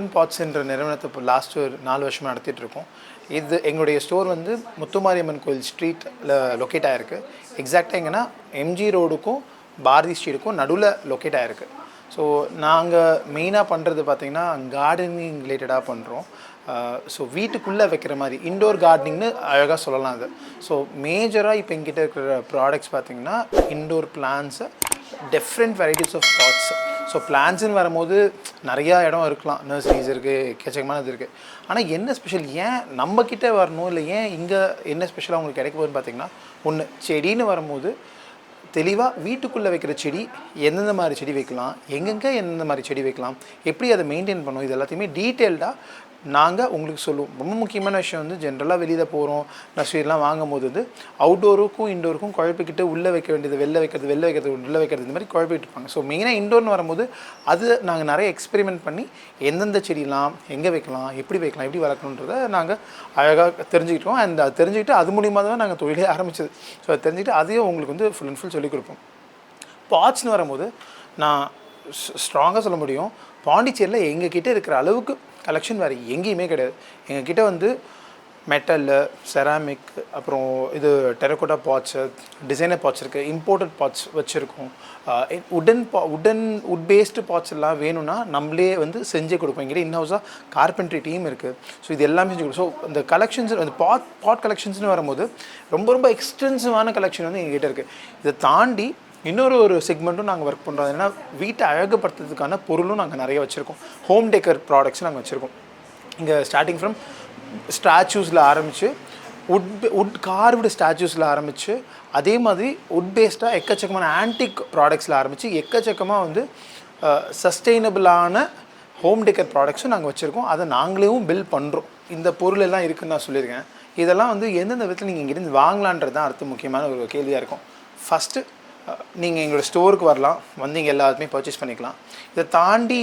நான் இங்கே வந்து அர்பன் பாட்ஸ்ன்ற நிறுவனத்தை இப்போ லாஸ்ட் ஒரு நாலு வருஷமாக நடத்திட்டுருக்கோம் இது எங்களுடைய ஸ்டோர் வந்து முத்துமாரியம்மன் கோயில் ஸ்ட்ரீட்டில் லொக்கேட் ஆகிருக்கு எக்ஸாக்டாக எங்கன்னா எம்ஜி ரோடுக்கும் பாரதி ஸ்ட்ரீட்டுக்கும் நடுவில் லொக்கேட் ஆகிருக்கு ஸோ நாங்கள் மெயினாக பண்ணுறது பார்த்திங்கன்னா கார்டனிங் ரிலேட்டடாக பண்ணுறோம் ஸோ வீட்டுக்குள்ளே வைக்கிற மாதிரி இண்டோர் கார்டனிங்னு அழகாக சொல்லலாம் அது. ஸோ மேஜராக இப்போ எங்கிட்ட இருக்கிற ப்ராடக்ட்ஸ் பார்த்திங்கன்னா indoor plants different varieties of pots so பிளான்ஸ்னு வரும்போது நிறையா இடம் இருக்கலாம். நர்சரிஸ் இருக்குது எக்கச்சக்கமானது இருக்குது ஆனால் என்ன ஸ்பெஷல் ஏன் நம்மக்கிட்ட வரணும்? இல்லை ஏன் இங்கே என்ன ஸ்பெஷலாக உங்களுக்கு கிடைக்க போகுதுன்னு பார்த்தீங்கன்னா ஒன்று செடின்னு வரும்போது தெளிவாக வீட்டுக்குள்ளே வைக்கிற செடி எந்தெந்த மாதிரி செடி வைக்கலாம்? எங்கெங்கே எந்தெந்த மாதிரி செடி வைக்கலாம்? எப்படி அதை மெயின்டைன் பண்ணணும்? இது எல்லாத்தையுமே டீட்டெயில்டாக நாங்கள் உங்களுக்கு சொல்லுவோம். ரொம்ப முக்கியமான விஷயம் வந்து ஜென்ரலாக வெளியில் போகிறோம் நர்சரிலாம் வாங்கும் போது வந்து அவுட்டோருக்கும் இண்டோருக்கும் குழப்பிக்கிட்டு உள்ளே வைக்க வேண்டியது வெளில வைக்கிறது வெளில வைக்கிறது உள்ளே வைக்கிறது இந்த மாதிரி குழப்பிட்டு இருப்பாங்க. ஸோ மெயினாக இண்டோர்னு வரும்போது அது நாங்கள் நிறைய எக்ஸ்பெரிமெண்ட் பண்ணி எந்தெந்த செடிலாம் எங்கே வைக்கலாம் எப்படி வைக்கலாம் எப்படி வளர்க்கணுன்றதை நாங்கள் அழகாக தெரிஞ்சுக்கிட்டோம். அண்ட் அது தெரிஞ்சுக்கிட்டு அது மூலியமாக தான் நாங்கள் தொழிலே ஆரம்பிச்சது. ஸோ அதை தெரிஞ்சுக்கிட்டு அதையும் உங்களுக்கு வந்து ஃபுல் அண்ட் ஃபுல் சொல்லிக் கொடுப்போம். பாட்ஸ்னு வரும்போது நான் ஸ்ட்ராங்காக சொல்ல முடியும். பாண்டிச்சேரியில் எங்ககிட்ட இருக்கிற அளவுக்கு கலெக்ஷன் வேறு எங்கேயுமே கிடையாது. எங்ககிட்ட வந்து மெட்டலு செராமிக் அப்புறம் இது டெரக்கோட்டா பாட்ஸு டிசைனர் பாட்ஸ் இருக்குது இம்போர்ட்டட் பாட்ஸ் வச்சுருக்கோம். உடன் பா உடன் உட் பேஸ்டு பாட்ஸ் எல்லாம் வேணும்னா நம்மளே வந்து செஞ்சே கொடுப்போம். எங்கிட்ட இன்ஹவுஸாக கார்பென்ட்ரி டீம் இருக்குது ஸோ இது எல்லாமே செஞ்சு கொடுக்கும் ஸோ இந்த கலெக்ஷன்ஸ் அந்த பாட் பாட் கலெக்ஷன்ஸ்னு வரும்போது ரொம்ப ரொம்ப எக்ஸ்டென்சிவான கலெக்ஷன் வந்து எங்ககிட்ட இருக்குது இதை தாண்டி இன்னொரு ஒரு செக்மெண்ட்டும் நாங்கள் ஒர்க் பண்ணுறோம் ஏன்னா வீட்டை அழகுபடுத்துறதுக்கான பொருளும் நாங்கள் நிறைய வச்சுருக்கோம். ஹோம் டேக்கர் ப்ராடக்ட்ஸ் நாங்கள் வச்சுருக்கோம். இங்கே ஸ்டார்டிங் ஃப்ரம் ஸ்டாச்சூஸில் ஆரம்பித்து உட் உட் கார்வ்டு ஸ்டாச்சூஸில் ஆரம்பித்து அதே மாதிரி உட் பேஸ்டாக எக்கச்சக்கமான ஆன்டிக் ப்ராடக்ட்ஸில் ஆரம்பித்து எக்கச்சக்கமாக வந்து சஸ்டெயினபிளான ஹோம் டேக்கர் ப்ராடக்ட்ஸும் நாங்கள் வச்சுருக்கோம். அதை நாங்களேவும் பில் பண்ணுறோம் இந்த பொருள் எல்லாம் இருக்குதுன்னு நான் சொல்லியிருக்கேன். இதெல்லாம் வந்து எந்தெந்த விதத்தில் நீங்கள் இங்கேருந்து வாங்கலான்றது தான் அடுத்த முக்கியமான ஒரு கேள்வியாக இருக்கும். ஃபஸ்ட்டு நீங்கள் எங்களோட ஸ்டோருக்கு வரலாம். வந்து இங்கே எல்லாத்துமே பர்ச்சேஸ் பண்ணிக்கலாம். இதை தாண்டி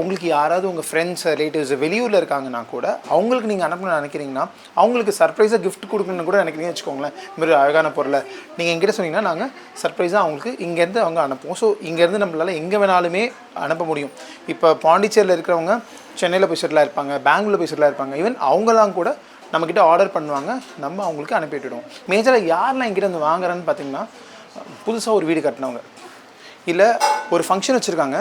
உங்களுக்கு யாராவது உங்கள் ஃப்ரெண்ட்ஸ் ரிலேட்டிவ்ஸ் வெளியூரில் இருக்காங்கன்னா கூட அவங்களுக்கு நீங்கள் அனுப்பணும்னு நினைக்கிறீங்கன்னா அவங்களுக்கு சர்ப்ரைஸாக கிஃப்ட் கொடுக்கணும்னு கூட நினைக்கிறீங்கன்னு வச்சுக்கோங்களேன். இந்த அழகான பொருளை. நீங்கள் எங்கிட்ட சொன்னீங்கன்னா நாங்கள் சர்ப்ரைஸாக அவங்களுக்கு இங்கேருந்து அவங்க அனுப்புவோம். ஸோ இங்கேருந்து நம்மளால் எங்கே வேணாலுமே அனுப்ப முடியும். இப்போ பாண்டிச்சேரியில் இருக்கிறவங்க சென்னையில் போய் செட்டிலாக இருப்பாங்க பெங்களூரில் போய் செட்டிலாக இருப்பாங்க ஈவன் அவங்களாம் கூட நம்மக்கிட்ட ஆர்டர் பண்ணுவாங்க. நம்ம அவங்களுக்கு அனுப்பிவிட்டுடுவோம் மேஜராக யாரெல்லாம் எங்கிட்ட வந்து வாங்குறேன்னு பார்த்தீங்கன்னா புதுசாக ஒரு வீடு கட்டினவங்க. இல்லை ஒரு ஃபங்க்ஷன் வச்சுருக்காங்க.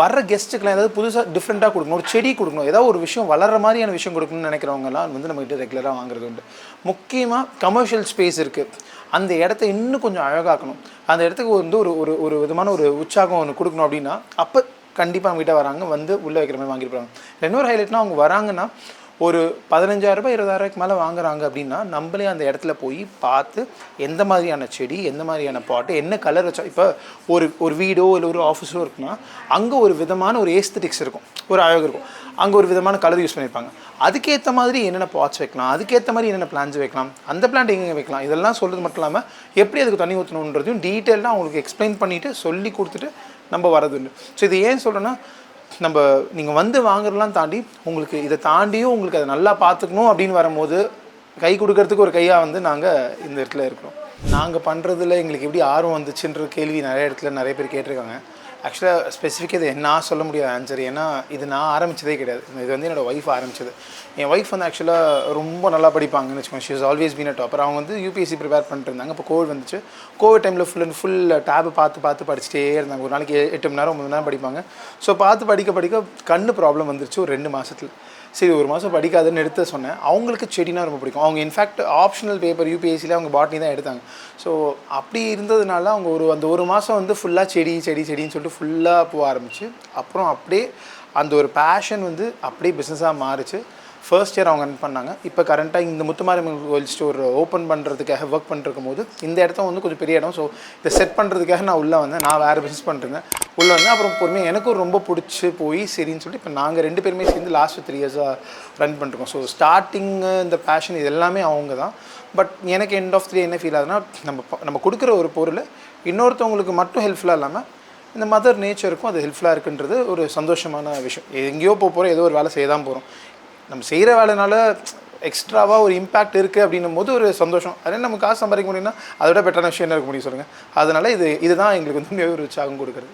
வர்ற கெஸ்ட்டுக்கெலாம் ஏதாவது புதுசாக டிஃப்ரெண்ட்டாக கொடுக்கணும். ஒரு செடி கொடுக்கணும். ஏதாவது ஒரு விஷயம் வளர்கிற மாதிரியான விஷயம் கொடுக்கணும்னு நினைக்கிறவங்கலாம் வந்து நம்மகிட்ட ரெகுலராக வாங்குறது உண்டு. முக்கியமாக கமர்ஷியல் ஸ்பேஸ் இருக்குது அந்த இடத்த இன்னும் கொஞ்சம் அழகாக்கணும். அந்த இடத்துக்கு வந்து ஒரு ஒரு ஒரு விதமான ஒரு உற்சாகம் ஒன்று கொடுக்கணும் அப்படின்னா அப்போ கண்டிப்பாக நம்மகிட்ட வராங்க வந்து உள்ளே வைக்கிற மாதிரி வாங்கிட்டு போகிறாங்க இன்னொரு ஹைலைட்னா அவங்க வராங்கன்னா ஒரு பதினஞ்சாயிரம் ரூபாய் மேலே வாங்குறாங்க அப்படின்னா நம்மளே அந்த இடத்துல போய் பார்த்து எந்த மாதிரியான செடி எந்த மாதிரியான பாட்டு என்ன கலர் வச்சா இப்போ ஒரு ஒரு வீடோ இல்லை ஒரு ஆஃபீஸோ இருக்குன்னா அங்கே ஒரு விதமான ஒரு ஏஸ்தட்டிக்ஸ் இருக்கும் ஒரு அழகு இருக்கும். அங்கே ஒரு விதமான கலர் யூஸ் பண்ணியிருப்பாங்க அதுக்கேற்ற மாதிரி என்னென்ன பாட்ஸ் வைக்கலாம் அதுக்கேற்ற மாதிரி என்னென்ன பிளான்ஸ் வைக்கலாம் அந்த பிளான்ட் எங்கே வைக்கலாம் இதெல்லாம் சொல்கிறது மட்டும் இல்லாமல் எப்படி அதுக்கு தண்ணி ஊற்றணுன்றதையும் டீட்டெயிலாக அவங்களுக்கு எக்ஸ்பிளைன் பண்ணிவிட்டு சொல்லி கொடுத்துட்டு நம்ம வரது உண்டு. ஸோ இது ஏன் சொல்கிறேன்னா நம்ம நீங்கள் வந்து வாங்குறதெல்லாம் தாண்டி உங்களுக்கு இதை தாண்டியும் உங்களுக்கு அதை நல்லா பார்த்துக்கணும் அப்படின்னு வரும்போது கை கொடுக்கறதுக்கு ஒரு கையாக வந்து நாங்கள் இந்த இடத்துல இருக்கிறோம். நாங்கள் பண்ணுறதுல எங்களுக்கு எப்படி ஆர்வம் வந்துச்சுன்ற கேள்வி நிறைய இடத்துல நிறைய பேர் கேட்டிருக்காங்க. ஆக்சுவலாக ஸ்பெசிஃபிக் இது நான் சொல்ல முடியாத ஆன்சர் ஏன்னா இது நான் ஆரம்பித்ததே கிடையாது. இது வந்து என்னோடய ஒய்ஃப் ஆரம்பிச்சது. என் ஒய்ஃப் வந்து ஆக்சுவலாக ரொம்ப நல்லா படிப்பாங்கன்னு வச்சுக்கோங்க. She is always been a topper அவங்க வந்து யூபிஎஸ்சி ப்ரிப்பேர் பண்ணிட்டு இருந்தாங்க. இப்போ கோவிட் வந்துச்சு. கோவிட் டைமில் ஃபுல் அண்ட் ஃபுல் டேப் பார்த்து பார்த்து படிச்சுட்டே இருந்தாங்க. ஒரு நாளைக்கு எட்டு மணி நேரம் ஒம்பது நேரம் படிப்பாங்க. ஸோ பார்த்து படிக்க படிக்க கண்ணு ப்ராப்ளம் வந்துருச்சு ஒரு ரெண்டு மாதத்தில் சரி ஒரு மாதம் படிக்காதுன்னு எடுத்து சொன்னேன். அவங்களுக்கு செடினா ரொம்ப பிடிக்கும். அவங்க இன்ஃபேக்ட் ஆப்ஷனல் பேப்பர் யூபிஎஸ்சியில் அவங்க பாட்னி தான் எடுத்தாங்க. ஸோ அப்படி இருந்ததுனால அவங்க ஒரு அந்த ஒரு மாதம் வந்து ஃபுல்லாக செடி செடி செடின்னு சொல்லிட்டு ஃபுல்லாக போக ஆரம்பிச்சு அப்புறம் அப்படியே அந்த ஒரு பேஷன் வந்து அப்படியே பிஸ்னஸாக மாறுச்சு. ஃபர்ஸ்ட் இயர் அவங்க ரன் பண்ணாங்க இப்போ கரண்ட்டாக இந்த முத்துமாரியம்மன் கோயில் ஸ்டோர் ஓப்பன் பண்ணுறதுக்காக ஒர்க் பண்ணிருக்கும் போது இந்த இடத்த வந்து கொஞ்சம் பெரிய இடம். ஸோ இதை செட் பண்ணுறதுக்காக நான் உள்ளே வந்தேன். நான் வேறு பிஸ்னஸ் பண்ணிருந்தேன் உள்ளே வந்தேன். அப்புறம் பொறுமையாக எனக்கும் ரொம்ப பிடிச்சி போய் சரின்னு சொல்லிட்டு இப்போ நாங்கள் ரெண்டு பேருமே சேர்ந்து லாஸ்ட் த்ரீ இயர்ஸாக ரன் பண்ணிருக்கோம். ஸோ ஸ்டார்டிங்கு இந்த பேஷன் இது எல்லாமே அவங்க தான். பட் எனக்கு எண்ட் ஆஃப் த்ரீ என்ன ஃபீல் ஆகுதுன்னா நம்ம நம்ம கொடுக்குற ஒரு பொருள் இன்னொருத்தவங்களுக்கு மட்டும் ஹெல்ப்ஃபுல்லாக இல்லாமல் இந்த மதர் நேச்சருக்கும் அது ஹெல்ப்ஃபுல்லாக இருக்குன்றது ஒரு சந்தோஷமான விஷயம். எங்கேயோ போக போகிறோம் ஏதோ ஒரு வேலை செய்ய தான் போகிறோம் நம்ம செய்கிற வேலைனால எக்ஸ்ட்ராவாக ஒரு இம்பாக்ட் இருக்குது அப்படின்னும் போது ஒரு சந்தோஷம். அதே நம்ம காசு சம்பாதிக்க முடியும்னா அதை விட பெட்டரான விஷயம் என்ன இருக்க முடியும் சொல்லுங்கள் அதனால் இது இதுதான் எங்களுக்கு வந்து ஒரு உற்சாகம் கொடுக்குறது.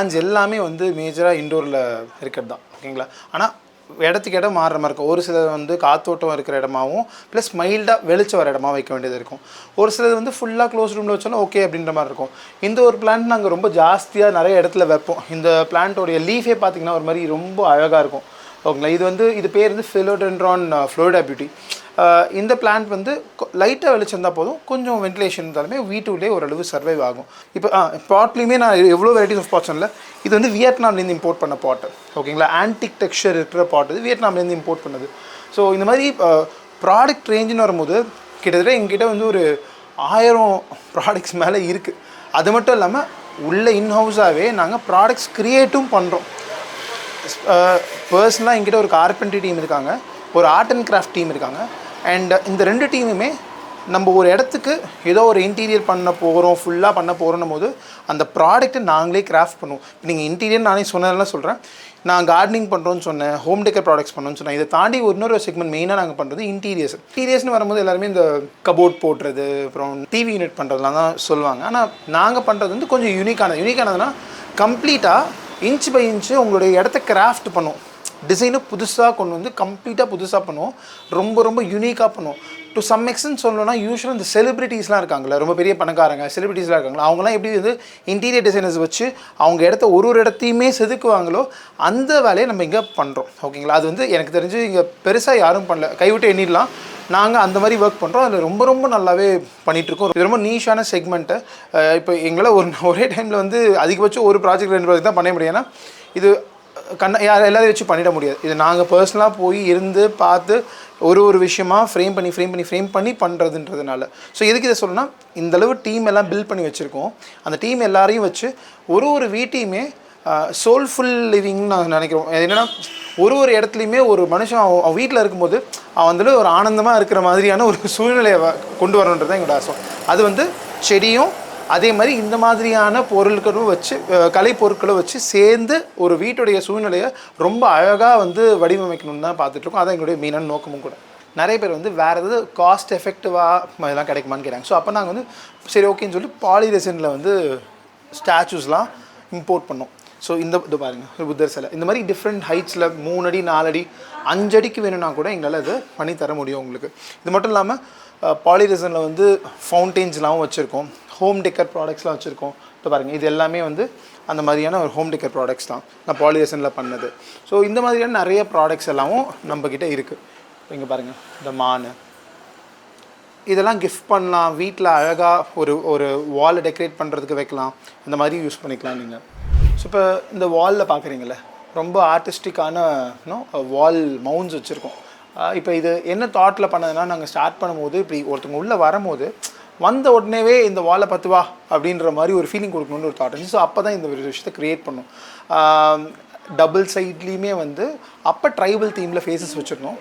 பிரான்ச் எல்லாமே வந்து மேஜராக இண்டோரில் இருக்கிறது தான் ஓகேங்களா ஆனால் இடத்துக்கு இடம் மாறுற மாதிரி இருக்கும். ஒரு சிலது வந்து காத்தோட்டம் இருக்கிற இடமாவும் ப்ளஸ் மைல்டாக வெளிச்சம் வர இடமா வைக்க வேண்டியது இருக்கும். ஒரு சிலது வந்து ஃபுல்லாக க்ளோஸ் ரூமில் வச்சாலும் ஓகே அப்படின்ற மாதிரி இருக்கும். இந்த ஒரு பிளான்ட் நாங்கள் ரொம்ப ஜாஸ்தியாக நிறைய இடத்துல வைப்போம். இந்த பிளான்ட்டோடைய லீஃபே பார்த்திங்கன்னா ஒரு மாதிரி ரொம்ப அழகாக இருக்கும். ஓகேங்களா? இது வந்து இது பேர் வந்து ஃபிலோடென்ட்ரான் ஃப்ளோரிடா பியூட்டி இந்த பிளான்ட் வந்து லைட்டாக வெளிச்சிருந்தால் போதும். கொஞ்சம் வென்டிலேஷன் இருந்தாலுமே வீட்டுக்குள்ளே ஓரளவு சர்வைவ் ஆகும். இப்போ ஆ பாட்லேயுமே நான் எவ்வளோ வெரைட்டிஸ் ஆஃப் பாட்ஸ் இல்லை இது வந்து வியட்நாம்லேருந்து இம்போர்ட் பண்ண பாட்டு ஓகேங்களா? ஆன்டிக் டெக்ஸ்சர் இருக்கிற பாட்டு இது வியட்நாம்லேருந்து இம்போர்ட் பண்ணது. ஸோ இந்த மாதிரி ப்ராடக்ட் ரேஞ்சுன்னு வரும்போது கிட்டத்தட்ட எங்கிட்ட வந்து ஒரு ஆயிரம் ப்ராடக்ட்ஸ் மேலே இருக்குது அது மட்டும் இல்லாமல் உள்ள இன்ஹவுஸாகவே நாங்கள் ப்ராடக்ட்ஸ் க்ரியேட்டும் பண்ணுறோம் பர்சனலாக uh, எங்கிட்ட ஒரு கார்பென்ட்ரி டீம் இருக்காங்க. ஒரு ஆர்ட் அண்ட் கிராஃப்ட் டீம் இருக்காங்க. அண்ட் uh, இந்த ரெண்டு டீமுமே நம்ம ஒரு இடத்துக்கு ஏதோ ஒரு இன்டீரியர் பண்ண போகிறோம் ஃபுல்லாக பண்ண போகிறோம் போது அந்த ப்ராடக்ட்டை நாங்களே கிராஃப்ட் பண்ணுவோம். இப்போ நீங்கள் இன்டீரியர் நானே சொன்னதெல்லாம் சொல்கிறேன் நான் கார்டனிங் பண்ணுறோன்னு சொன்னேன் ஹோம் டெக்கர் ப்ராடக்ட்ஸ் பண்ணோன்னு சொன்னேன். இதை தாண்டி இன்னொரு செக்மெண்ட் மெயினாக நாங்கள் பண்ணுறது இன்டீரியர்ஸ் இன்டீரியர்ஸ்னு வரும்போது எல்லாருமே இந்த கபோர்ட் போடுறது அப்புறம் டிவி யூனிட் பண்ணுறதுலாம் தான் சொல்லுவாங்க. ஆனால் நாங்கள் பண்ணுறது வந்து கொஞ்சம் யூனிக்கானது யூனிக்கானதுன்னா கம்ப்ளீட்டாக இன்ச் பை இன்ச்சு உங்களுடைய இடத்த கிராஃப்ட் பண்ணும். டிசைனை புதுசாக கொண்டு வந்து கம்ப்ளீட்டாக புதுசாக பண்ணுவோம் ரொம்ப ரொம்ப யூனிக்காக பண்ணுவோம் டு சம் எக்ஸ்டென்ட் சொல்லணும்னா யூஸ்வலாக இந்த செலிபிரிட்டிஸ்லாம் இருக்காங்களே ரொம்ப பெரிய பணக்காரங்க செலிபிரிட்டிஸ்லாம் இருக்காங்களா அவங்களாம் எப்படி வந்து இன்டீரியர் டிசைனர்ஸ் வச்சு அவங்க இடத்த ஒரு ஒரு இடத்தையுமே செதுக்குவாங்களோ அந்த வேலையை நம்ம இங்கே பண்ணுறோம் ஓகேங்களா அது வந்து எனக்கு தெரிஞ்சு இங்கே பெருசாக யாரும் பண்ணல. கைவிட்டு எண்ணிடலாம். நாங்கள் அந்த மாதிரி ஒர்க் பண்ணுறோம் அதில் ரொம்ப ரொம்ப நல்லாவே பண்ணிகிட்ருக்கோம் இது ரொம்ப நீஷான செக்மெண்ட்டு இப்போ எங்களால் ஒரு ஒரே டைமில் வந்து அதிகபட்சம் ஒரு ப்ராஜெக்ட் ரெண்டு ப்ராஜெக்ட் தான் பண்ண முடியும். ஏன்னா இது கண்ண யார் எல்லாத்தையும் வச்சு பண்ணிட முடியாது. இது நாங்கள் பர்சனலாக போய் இருந்து பார்த்து ஒரு ஒரு விஷயமாக ஃப்ரேம் பண்ணி ஃப்ரேம் பண்ணி ஃப்ரேம் பண்ணி பண்ணுறதுன்றதுனால ஸோ எதுக்கு இதை சொல்லணும்னா இந்த அளவு டீம் எல்லாம் பில்ட் பண்ணி வச்சுருக்கோம். அந்த டீம் எல்லாரையும் வச்சு ஒரு ஒரு வீட்டையுமே சோல்ஃபுல் லிவிங்னு நான் நினைக்கிறோம். என்னென்னா ஒரு ஒரு இடத்துலையுமே ஒரு மனுஷன் அவன் வீட்டில் இருக்கும்போது அவன் வந்து ஒரு ஆனந்தமாக இருக்கிற மாதிரியான ஒரு சூழ்நிலையை வ- கொண்டு வரணுன்றது எங்களோட ஆசை. அது வந்து செடியும் அதே மாதிரி இந்த மாதிரியான பொருட்களும் வச்சு கலைப்பொருட்களும் கலை வச்சு சேர்ந்து ஒரு வீட்டுடைய சூழ்நிலையை ரொம்ப அழகாக வந்து வடிவமைக்கணும்னு தான் பார்த்துட்ருக்கோம் அதான் எங்களுடைய மீனான நோக்கமும் கூட. நிறைய பேர் வந்து வேறு ஏதாவது காஸ்ட் எஃபெக்டிவாக இதெல்லாம் கிடைக்குமான்னு கேட்டாங்க. ஸோ அப்போ நாங்கள் வந்து சரி ஓகேன்னு சொல்லி பாலிரெசனில் வந்து ஸ்டாச்சூஸ்லாம் இம்போர்ட் பண்ணோம். ஸோ இந்த இது பாருங்கள் புத்தர் சிலை. இந்த மாதிரி டிஃப்ரெண்ட் ஹைட்ஸில் மூணு அடி நாலு அடி அஞ்சு அடிக்கு வேணும்னா கூட எங்களால் இது பண்ணி தர முடியும் உங்களுக்கு. இது மட்டும் இல்லாமல் பாலிரிசனில் வந்து ஃபவுண்டெயின்ஸ்லாம் வச்சுருக்கோம். ஹோம் டெக்கர் ப்ராடக்ட்ஸ்லாம் வச்சுருக்கோம். இப்போ பாருங்கள் இது எல்லாமே வந்து அந்த மாதிரியான ஒரு ஹோம் டெக்கர் ப்ராடக்ட்ஸ் தான். நான் பாலிரிசனில் பண்ணது. ஸோ இந்த மாதிரியான நிறைய ப்ராடக்ட்ஸ் எல்லாமும் நம்மக்கிட்ட இருக்குது இங்கே பாருங்கள் இந்த மான். இதெல்லாம் கிஃப்ட் பண்ணலாம். வீட்டில் அழகாக ஒரு ஒரு வாலை டெக்கரேட் பண்ணுறதுக்கு வைக்கலாம். இந்த மாதிரி யூஸ் பண்ணிக்கலாம் நீங்கள் ஸோ இப்போ இந்த வாலில் பார்க்குறீங்களே ரொம்ப ஆர்டிஸ்டிக்கான வால் மவுண்ட்ஸ் வச்சுருக்கோம். இப்போ இது என்ன தாட்டில் பண்ணதுன்னா நாங்கள் ஸ்டார்ட் பண்ணும்போது இப்படி ஒருத்தவங்க உள்ளே வரும்போது வந்த உடனேவே இந்த வாலை பத்து வா அப்படின்ற மாதிரி ஒரு ஃபீலிங் கொடுக்கணும்னு ஒரு தாட் இருந்துச்சு ஸோ அப்போ தான் இந்த ஒரு விஷயத்தை க்ரியேட் பண்ணும். டபுள் சைட்லேயுமே வந்து அப்போ ட்ரைபல் தீமில் ஃபேஸஸ் வச்சுருந்தோம்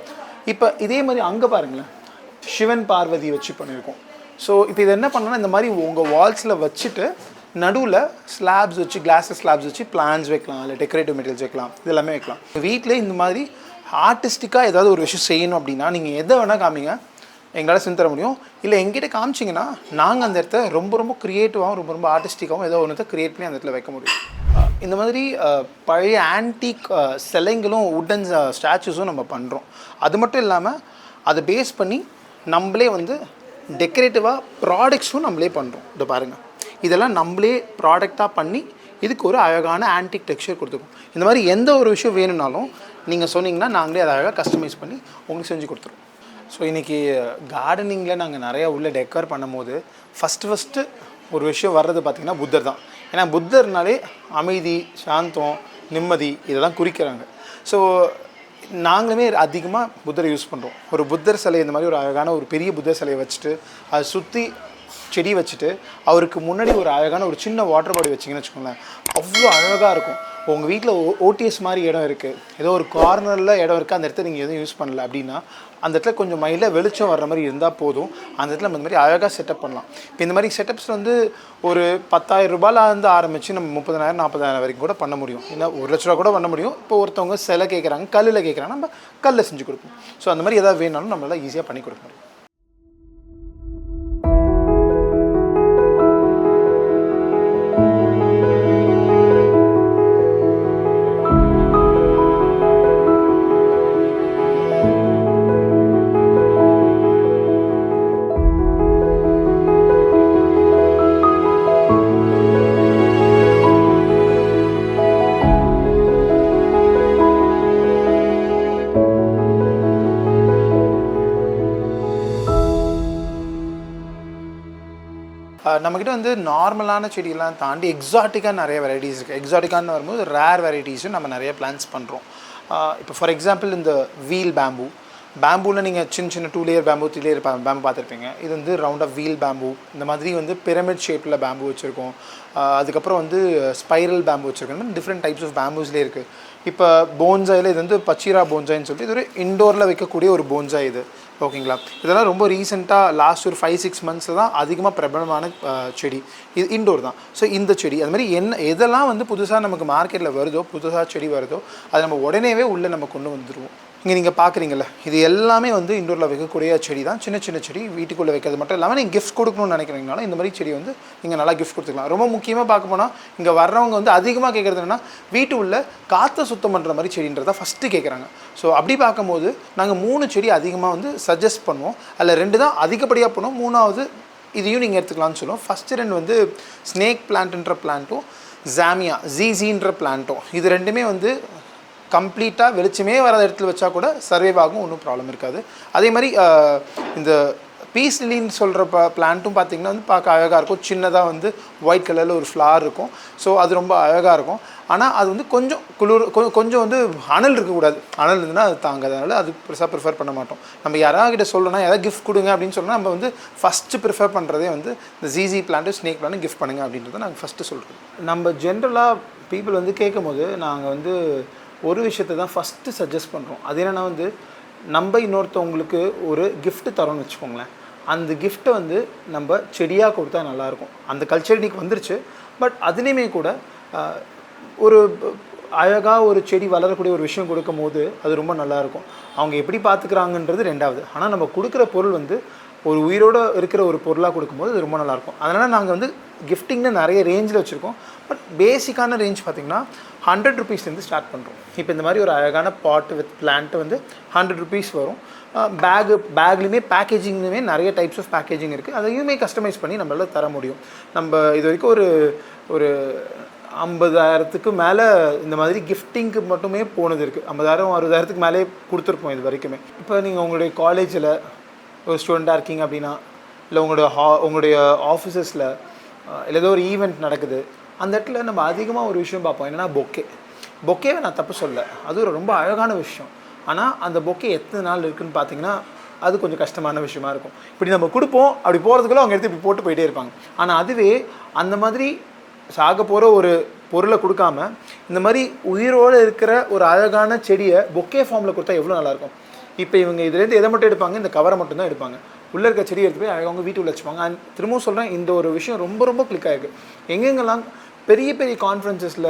இப்போ இதே மாதிரி அங்கே பாருங்களேன் சிவன் பார்வதி வச்சு பண்ணியிருக்கோம். ஸோ இப்போ இது என்ன பண்ணணும்னா இந்த மாதிரி உங்கள் வால்ஸில் வச்சுட்டு நடுவில் ஸ்லாப்ஸ் வச்சு கிளாஸஸ் ஸ்லாப்ஸ் வச்சு பிளான்ஸ் வைக்கலாம் இல்லை டெக்கரேட்டிவ் மெட்டீரியல்ஸ் வைக்கலாம் இது எல்லாமே வைக்கலாம். வீட்டில் இந்த மாதிரி ஆர்டிஸ்டிக்காக ஏதாவது ஒரு விஷயம் செய்யணும் அப்படின்னா நீங்கள் எதை வேணால் காமிங்க எங்களால் செஞ்சு தர முடியும். இல்லை எங்கிட்ட காமிச்சிங்கன்னா நாங்கள் அந்த இடத்த ரொம்ப ரொம்ப க்ரியேட்டிவாகவும் ரொம்ப ரொம்ப ஆர்டிஸ்டிக்காகவும் ஏதோ ஒன்றத்தை க்ரியேட் பண்ணி அந்த இடத்துல வைக்க முடியும். இந்த மாதிரி பழைய ஆன்டிக் சிலைங்களும் உட்டன் ஸ்டாச்சுஸும் நம்ம பண்ணுறோம் அது மட்டும் இல்லாமல் அதை பேஸ் பண்ணி நம்மளே வந்து டெக்கரேட்டிவாக ப்ராடக்ட்ஸும் நம்மளே பண்ணுறோம் இதை பாருங்கள் இதெல்லாம் நம்மளே ப்ராடக்டாக பண்ணி இதுக்கு ஒரு அழகான ஆன்டிக் டெக்ஸ்சர் கொடுத்துருக்கோம். இந்த மாதிரி எந்த ஒரு விஷயம் வேணும்னாலும் நீங்கள் சொன்னீங்கன்னா நாங்களே அதை அழகாக கஸ்டமைஸ் பண்ணி உங்களுக்கு செஞ்சு கொடுத்துருவோம். ஸோ இன்றைக்கி கார்டனிங்கில் நாங்கள் நிறையா உள்ள டெக்கர் பண்ணும்போது ஃபஸ்ட்டு ஃபஸ்ட்டு ஒரு விஷயம் வர்றது பார்த்திங்கன்னா புத்தர் தான். ஏன்னா புத்தர்னாலே அமைதி சாந்தம் நிம்மதி இதெல்லாம் குறிக்கிறாங்க. ஸோ நாங்களுமே அதிகமாக புத்தரை யூஸ் பண்ணுறோம் ஒரு புத்தர் சிலை இந்த மாதிரி ஒரு அழகான ஒரு பெரிய புத்தர் சிலையை வச்சுட்டு அதை சுற்றி செடி வச்சுட்டு அவருக்கு முன்னாடி ஒரு அழகான ஒரு சின்ன வாட்டர் பாடி வச்சிங்கன்னு வச்சுக்கோங்களேன். அவ்வளோ அழகாக இருக்கும். உங்கள் வீட்டில் ஓடிஎஸ் மாதிரி இடம் இருக்குது ஏதோ ஒரு கார்னரில் இடம் இருக்குது அந்த இடத்த நீங்கள் எதுவும் யூஸ் பண்ணல அப்படின்னா அந்த இடத்துல கொஞ்சம் மயிலில் வெளிச்சம் வர்ற மாதிரி இருந்தால் போதும். அந்த இடத்துல நம்ம இந்த மாதிரி அழகாக செட்டப் பண்ணலாம். இப்போ இந்த மாதிரி செட்டப்ஸ் வந்து ஒரு பத்தாயிரம் ரூபாயிலேருந்து ஆரம்பித்து நம்ம முப்பதாயிரம் நாற்பதாயிரம் வரைக்கும் கூட பண்ண முடியும். இல்லை ஒரு லட்ச ரூபா கூட பண்ண முடியும். இப்போ ஒருத்தவங்க சிலை கேட்குறாங்க கல்லில் கேட்குறாங்க நம்ம கல்லில் செஞ்சு கொடுப்போம். ஸோ அந்த மாதிரி எதாவது வேணாலும் நம்மளால் ஈஸியாக பண்ணி கொடுக்க முடியும். நம்மக்கிட்ட வந்து நார்மலான செடியெல்லாம் தாண்டி எக்ஸாட்டிக்காக நிறைய வெரைட்டிஸ் இருக்குது எக்ஸாட்டிக்கான்னு வரும்போது ரேர் வெரைட்டிஸும் நம்ம நிறைய பிளான்ஸ் பண்ணுறோம் இப்போ ஃபார் எக்ஸாம்பிள் இந்த வீல் பேம்பூ பேம்பூவில் நீங்கள் சின்ன சின்ன two layer bamboo three layer bamboo பார்த்துருப்பீங்க. இது வந்து ரவுண்டாக வீல் பேம்பூ இந்த மாதிரி வந்து பிரமிட் ஷேப்பில் பேம்பு வச்சுருக்கோம். அதுக்கப்புறம் வந்து ஸ்பைரல் பேம்பு வச்சுருக்கோம். டிஃப்ரெண்ட் டைப்ஸ் ஆஃப் பேம்பூஸ்லேயே இருக்குது இப்போ போன்சாயில் இது வந்து பச்சீரா போன்சாயின்னு சொல்லிட்டு இது ஒரு இண்டோரில் வைக்கக்கூடிய ஒரு போன்சாய் இது. ஓகேங்களா இதெல்லாம் ரொம்ப ரீசெண்டாக லாஸ்ட் ஒரு ஃபைவ் சிக்ஸ் மந்த்ஸில் தான் அதிகமாக பிரபலமான செடி. இது இண்டோர் தான். ஸோ இந்த செடி அது மாதிரி என்ன எதெல்லாம் வந்து புதுசாக நமக்கு மார்க்கெட்டில் வருதோ புதுசாக செடி வருதோ அதை நம்ம உடனேவே உள்ளே நம்ம கொண்டு வந்துடுவோம் இங்கே நீங்கள் பார்க்குறீங்கல்ல இது எல்லாமே வந்து இண்டோரில் வைக்கக்கூடிய செடி தான். சின்ன சின்ன செடி வீட்டுக்குள்ளே வைக்கிறது மட்டும் இல்லாமல் நீங்கள் கிஃப்ட் கொடுக்கணும்னு நினைக்கிறீங்கனாலும் இந்த மாதிரி செடி வந்து நீங்கள் நல்லா கிஃப்ட் கொடுத்துக்கலாம். ரொம்ப முக்கியமாக பார்க்க போனால் இங்கே வர்றவங்க வந்து அதிகமாக கேட்குறது என்னன்னா வீட்டு உள்ள காற்றை சுத்தம் பண்ணுற மாதிரி செடின்றதை ஃபஸ்ட்டு கேட்குறாங்க ஸோ அப்படி பார்க்கும்போது நாங்கள் மூணு செடி அதிகமாக வந்து சஜஸ்ட் பண்ணுவோம். அதில் ரெண்டு தான் அதிகப்படியாக பண்ணுவோம். மூணாவது இதையும் நீங்கள் எடுத்துக்கலாம்னு சொல்லுவோம். ஃபஸ்ட்டு ரெண்டு வந்து ஸ்னேக் பிளான்ட்டுன்ற பிளான்ட்டும் ஜாமியா ஜிஜின்ற பிளான்ட்டும் இது ரெண்டுமே வந்து கம்ப்ளீட்டாக வெளிச்சமே வராத இடத்துல வச்சா கூட சர்வைவ் ஆகும் ஒன்றும் ப்ராப்ளம் இருக்காது. அதே மாதிரி இந்த பீஸ் லிலின்னு சொல்கிற ப பிளான்ட்டும் பார்த்தீங்கன்னா வந்து பார்க்க அழகாக இருக்கும். சின்னதாக வந்து ஒயிட் கலரில் ஒரு ஃப்ளார் இருக்கும். ஸோ அது ரொம்ப அழகாக இருக்கும். ஆனால் அது வந்து கொஞ்சம் குளிர் கொ- கொஞ்சம் வந்து அனல் இருக்கக்கூடாது அனல் இருந்ததுன்னா அது தாங்காதனால அது பெருசாக ப்ரிஃபர் பண்ண மாட்டோம். நம்ம யாராக்கிட்ட சொல்லணும்னா எதாவது கிஃப்ட் கொடுங்க அப்படின்னு சொன்னால் நம்ம வந்து ஃபஸ்ட்டு ப்ரிஃபர் பண்ணுறதே வந்து இந்த ஜிஜி பிளான்ட்டு ஸ்னேக் பிளான்ட் கிஃப்ட் பண்ணுங்க அப்படின்றத நாங்கள் ஃபஸ்ட்டு சொல்கிறோம் நம்ம ஜென்ரலாக பீப்புள் வந்து கேட்கும் போது நாங்கள் வந்து ஒரு விஷயத்தை தான் ஃபஸ்ட்டு சஜஸ்ட் பண்ணுறோம் அது என்னென்னா வந்து நம்ம இன்னொருத்தவங்களுக்கு ஒரு கிஃப்ட்டு தரோம்னு வச்சுக்கோங்களேன். அந்த கிஃப்ட்டை வந்து நம்ம செடியாக கொடுத்தா நல்லாயிருக்கும். அந்த கல்ச்சர் இன்னைக்கு வந்துருச்சு. பட் அதுலேயுமே கூட ஒரு அழகாக ஒரு செடி வளரக்கூடிய ஒரு விஷயம் கொடுக்கும் போது அது ரொம்ப நல்லாயிருக்கும். அவங்க எப்படி பார்த்துக்கிறாங்கன்றது ரெண்டாவது. ஆனால் நம்ம கொடுக்குற பொருள் வந்து ஒரு உயிரோடு இருக்கிற ஒரு பொருளாக கொடுக்கும்போது அது ரொம்ப நல்லாயிருக்கும். அதனால் நாங்கள் வந்து கிஃப்டிங்னு நிறைய ரேஞ்சில் வச்சுருக்கோம். பட் பேசிக்கான ரேஞ்ச் பார்த்திங்கன்னா ஹண்ட்ரட் ருபீஸ்லேருந்து ஸ்டார்ட் பண்ணுறோம் இப்போ இந்த மாதிரி ஒரு அழகான பாட்டு வித் பிளான்ட் வந்து ஹண்ட்ரட் ருபீஸ் வரும். பேகு பேக்லேயுமே பேக்கேஜிங்லேயுமே நிறைய டைப்ஸ் ஆஃப் பேக்கேஜிங் இருக்குது அதையுமே கஸ்டமைஸ் பண்ணி நம்மளால் தர முடியும். நம்ம இது வரைக்கும் ஒரு ஒரு ஐம்பதாயிரத்துக்கு மேலே இந்த மாதிரி கிஃப்டிங்க்கு மட்டுமே போனது இருக்குது ஐம்பதாயிரம் அறுபதாயிரத்துக்கு மேலே கொடுத்துருப்போம் இது வரைக்குமே. இப்போ நீங்கள் உங்களுடைய காலேஜில் ஒரு ஸ்டூடெண்ட்டாக இருக்கீங்க அப்படின்னா இல்லை உங்களுடைய ஹா உங்களுடைய ஆஃபீஸஸில் இல்லை ஏதோ ஒரு ஈவெண்ட் நடக்குது அந்த இடத்துல நம்ம அதிகமாக ஒரு விஷயம் பார்ப்போம். என்னென்னா பொக்கே. பொக்கேவை நான் தப்பு சொல்ல அது ஒரு ரொம்ப அழகான விஷயம். ஆனால் அந்த பொக்கே எத்தனை நாள் இருக்குதுன்னு பார்த்தீங்கன்னா அது கொஞ்சம் கஷ்டமான விஷயமா இருக்கும். இப்படி நம்ம கொடுப்போம் அப்படி போகிறதுக்குள்ள அவங்க எடுத்து இப்படி போட்டு போயிட்டே இருப்பாங்க. ஆனால் அதுவே அந்த மாதிரி சாக போகிற ஒரு பொருளை கொடுக்காம இந்த மாதிரி உயிரோடு இருக்கிற ஒரு அழகான செடியை பொக்கே ஃபார்மில் கொடுத்தா எவ்வளோ நல்லாயிருக்கும் இப்போ இவங்க இதுலேருந்து எதை மட்டும் எடுப்பாங்க? இந்த கவரை மட்டும் தான் எடுப்பாங்க. உள்ளே இருக்க செடி எடுத்து போய் அழகாக அவங்க உள்ள வச்சுப்பாங்க. அண்ட் திரும்பவும் சொல்கிறேன் இந்த ஒரு விஷயம் ரொம்ப ரொம்ப கிளிக் ஆகிருக்கு எங்கெங்கெல்லாம் பெரிய பெரிய கான்ஃபரன்சஸில்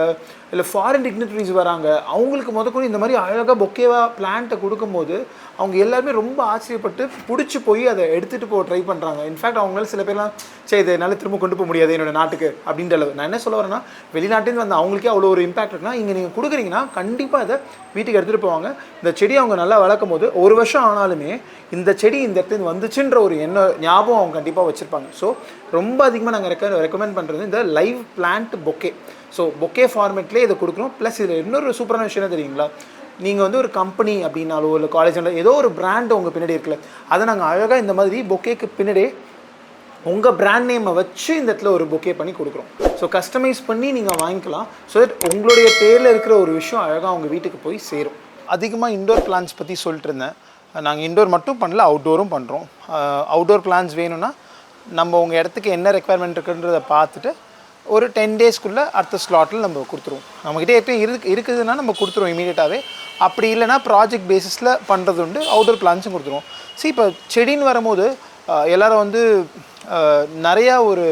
இல்லை ஃபாரின் டிக்னிட்டரிஸ் வராங்க அவங்களுக்கு முதற்கொண்டு இந்த மாதிரி அழகாக பொக்கேவாக பிளான்ட்டை கொடுக்கும்போது அவங்க எல்லாருமே ரொம்ப ஆச்சரியப்பட்டு பிடிச்சி போய் அதை எடுத்துகிட்டு போக ட்ரை பண்ணுறாங்க இன்ஃபேக்ட் அவங்களால சில பேர்லாம் சரி இதை என்னால் திரும்ப கொண்டு போக முடியாது என்னோட நாட்டுக்கு அப்படின்ற அளவு. நான் என்ன சொல்ல வரேன்னா வெளிநாட்டிலேருந்து வந்த அவங்களுக்கே அவ்வளோ ஒரு இம்பாக்ட் இருக்குன்னா இங்கே நீங்கள் கொடுக்குறீங்கன்னா கண்டிப்பாக அதை வீட்டுக்கு எடுத்துகிட்டு போவாங்க. இந்த செடி அவங்க நல்லா வளர்க்கும் போது ஒரு வருஷம் ஆனாலுமே இந்த செடி இந்த இடத்துல வந்துச்சுன்ற ஒரு எண்ண ஞாபகம் அவங்க கண்டிப்பாக வச்சுருப்பாங்க. ஸோ ரொம்ப அதிகமாக நாங்கள் ரெக்க ரெக்கமெண்ட் பண்ணுறது இந்த live plant bouquet so bouquet ஃபார்மேட்லேயே இதை கொடுக்குறோம் ப்ளஸ் இதில் இன்னொரு சூப்பரான விஷயம் தெரியுங்களா? நீங்கள் வந்து ஒரு கம்பெனி அப்படின்னாலோ இல்லை காலேஜில் ஏதோ ஒரு பிராண்டு உங்கள் பின்னாடி இருக்குல்ல அதை நாங்கள் அழகாக இந்த மாதிரி பொக்கேக்கு பின்னாடியே உங்கள் பிராண்ட் நேமை வச்சு இந்த இடத்துல ஒரு பொக்கே பண்ணி கொடுக்குறோம். ஸோ கஸ்டமைஸ் பண்ணி நீங்கள் வாங்கிக்கலாம். ஸோ தட் உங்களுடைய பேரில் இருக்கிற ஒரு விஷயம் அழகாக உங்கள் வீட்டுக்கு போய் சேரும். அதிகமாக இண்டோர் பிளான்ஸ் பற்றி சொல்லிட்டு இருந்தேன். நாங்கள் இண்டோர் மட்டும் பண்ணல அவுட்டோரும் பண்ணுறோம் அவுட்டோர் பிளான்ஸ் வேணும்னா நம்ம உங்கள் இடத்துக்கு என்ன ரெக்குவயர்மெண்ட் இருக்குன்றதை பார்த்துட்டு ஒரு டென் டேஸ்க்குள்ளே அடுத்த ஸ்லாட்டில் நம்ம கொடுத்துருவோம். நம்மக்கிட்ட ஏற்கனவே இருக்கு இருக்குதுன்னா நம்ம கொடுத்துருவோம் இமீடியட்டாகவே அப்படி இல்லைன்னா ப்ராஜெக்ட் பேசிஸில் பண்ணுறது உண்டு அவுட்டோர் பிளான்ஸும் கொடுத்துருவோம். சரி இப்போ செடின்னு வரும்போது எல்லோரும் வந்து நிறையா ஒரு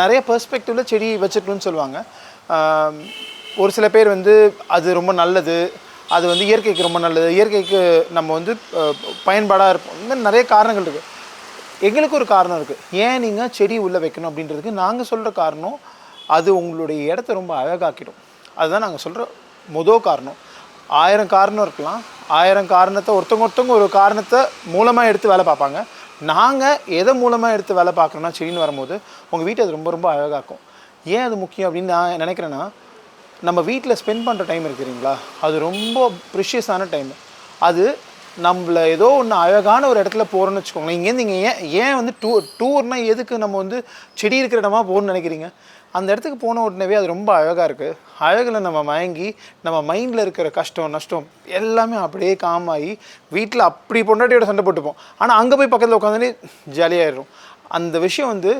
நிறைய பெர்ஸ்பெக்டிவில் செடி வச்சுக்கணும்னு சொல்லுவாங்க. ஒரு சில பேர் வந்து அது ரொம்ப நல்லது அது வந்து இயற்கைக்கு ரொம்ப நல்லது இயற்கைக்கு நம்ம வந்து பயன்பாடாக இருப்போம். இந்த நிறைய காரணங்கள் இருக்குது எங்களுக்கு ஒரு காரணம் இருக்குது ஏன் நீங்கள் செடி உள்ளே வைக்கணும் அப்படின்றதுக்கு நாங்கள் சொல்கிற காரணம் அது உங்களுடைய இடத்த ரொம்ப அழகாக்கிடும். அதுதான் நாங்கள் சொல்கிற முதோ காரணம். ஆயிரம் காரணம் இருக்கலாம். ஆயிரம் காரணத்தை ஒருத்தவங்க ஒருத்தவங்க ஒரு காரணத்தை மூலமாக எடுத்து வேலை பார்ப்பாங்க. நாங்கள் எதை மூலமாக எடுத்து வேலை பார்க்குறோன்னா செடின்னு வரும்போது உங்கள் வீட்டை அது ரொம்ப ரொம்ப அழகாக்கும். ஏன் அது முக்கியம் அப்படின்னு நான் நினைக்கிறேன்னா நம்ம வீட்டில் ஸ்பெண்ட் பண்ணுற டைம் இருக்குறீங்களா அது ரொம்ப ப்ரிஷியஸான டைம் அது நம்மள ஏதோ ஒன்று அழகான ஒரு இடத்துல போகிறோன்னு வச்சுக்கோங்களேன். இங்கேருந்து நீங்கள் ஏன் ஏன் வந்து டூர் டூர்னால் எதுக்கு நம்ம வந்து செடி இருக்கிற இடமா போகணும்னு நினைக்கிறீங்க? அந்த இடத்துக்கு போன உடனேவே அது ரொம்ப அழகாக இருக்குது அழகில் நம்ம மயங்கி நம்ம மைண்டில் இருக்கிற கஷ்டம் நஷ்டம் எல்லாமே அப்படியே காமாகி வீட்டில் அப்படி பொண்டாட்டியோட சண்டை போட்டுப்போம். ஆனால் அங்கே போய் பக்கத்தில் உட்காந்துட்டு ஜாலியாகிடும் அந்த விஷயம் வந்து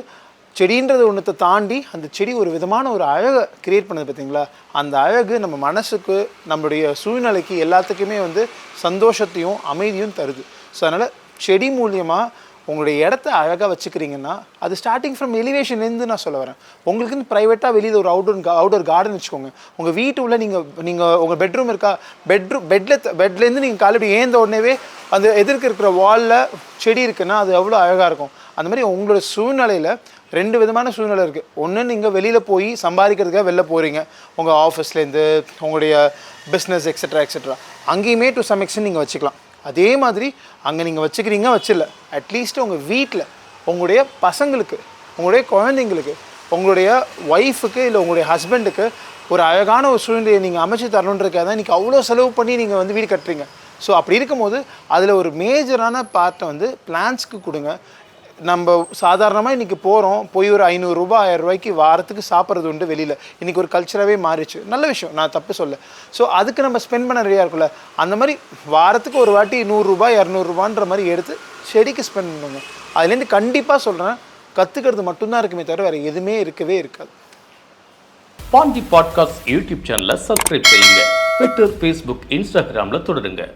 செடின்றது ஒன்றத்தை தாண்டி அந்த செடி ஒரு விதமான ஒரு அழகை கிரியேட் பண்ணுது பார்த்தீங்களா அந்த அழகு நம்ம மனசுக்கு நம்மளுடைய சூழ்நிலைக்கு எல்லாத்துக்குமே வந்து சந்தோஷத்தையும் அமைதியும் தருது. ஸோ அதனால் செடி மூலியமாக உங்களுடைய இடத்த அழகாக வச்சுக்கிறீங்கன்னா அது ஸ்டார்டிங் ஃப்ரம் எலிவேஷன்லேருந்து நான் சொல்ல வரேன். உங்களுக்குன்னு ப்ரைவேட்டாக வெளியில் ஒரு அவுடோர் அவுடோர் கார்டன் வச்சுக்கோங்க. உங்கள் வீட்டு உள்ள நீங்கள் நீங்கள் உங்கள் பெட்ரூம் இருக்கா பெட்ரூம் பெட்டில் பெட்லேருந்து நீங்கள் காலப்படி ஏந்த உடனேவே அந்த எதிர்க்க இருக்கிற வாலில் செடி இருக்குன்னா அது எவ்வளோ அழகாக இருக்கும். அந்த மாதிரி உங்களோட சூழ்நிலையில் ரெண்டு விதமான சூழ்நிலை இருக்குது ஒன்று நீங்கள் வெளியில் போய் சம்பாதிக்கிறதுக்காக வெளில போகிறீங்க உங்கள் ஆஃபீஸ்லேருந்து உங்களுடைய பிஸ்னஸ் எக்ஸட்ரா எக்ஸட்ரா அங்கேயுமே டு சம் எக்ஸ்டென்ட் நீங்கள் வச்சுக்கலாம். அதே மாதிரி அங்கே நீங்கள் வச்சுக்கிறீங்க வச்சிடல அட்லீஸ்ட் உங்கள் வீட்டில் உங்களுடைய பசங்களுக்கு உங்களுடைய குழந்தைங்களுக்கு உங்களுடைய ஒய்ஃபுக்கு இல்லை உங்களுடைய ஹஸ்பண்டுக்கு ஒரு அழகான ஒரு சூழ்நிலையை நீங்கள் அமைச்சு தரணுன்றதுக்காக தான் இன்றைக்கி அவ்வளோ செலவு பண்ணி நீங்கள் வந்து வீடு கட்டுறீங்க. ஸோ அப்படி இருக்கும்போது அதில் ஒரு மேஜரான பார்ட்டை வந்து பிளான்ஸ்க்கு கொடுங்க. நம்ம சாதாரணமாக இன்றைக்கி போகிறோம் போய் ஒரு ஐநூறுரூபா ஆயிரம் ரூபாய்க்கு வாரத்துக்கு சாப்பிட்றது உண்டு வெளியில். இன்றைக்கி ஒரு கல்ச்சராகவே மாறிச்சு நல்ல விஷயம். நான் தப்பு சொல்ல. ஸோ அதுக்கு நம்ம ஸ்பெண்ட் பண்ண ரெடியாக இருக்குல்ல. அந்த மாதிரி வாரத்துக்கு ஒரு வாட்டி நூறுரூபா இரநூறுபான்ற மாதிரி எடுத்து செடிக்கு ஸ்பெண்ட் பண்ணுங்க. அதுலேருந்து கண்டிப்பாக சொல்கிறேன் கற்றுக்கிறது மட்டும்தான் இருக்குமே தவிர வேறு எதுவுமே இருக்கவே இருக்காது. பாண்டி பாட்காஸ்ட் யூடியூப் சேனலை சப்ஸ்கிரைப் செய்யுங்க. ட்விட்டர் ஃபேஸ்புக் இன்ஸ்டாகிராமில் தொடருங்க.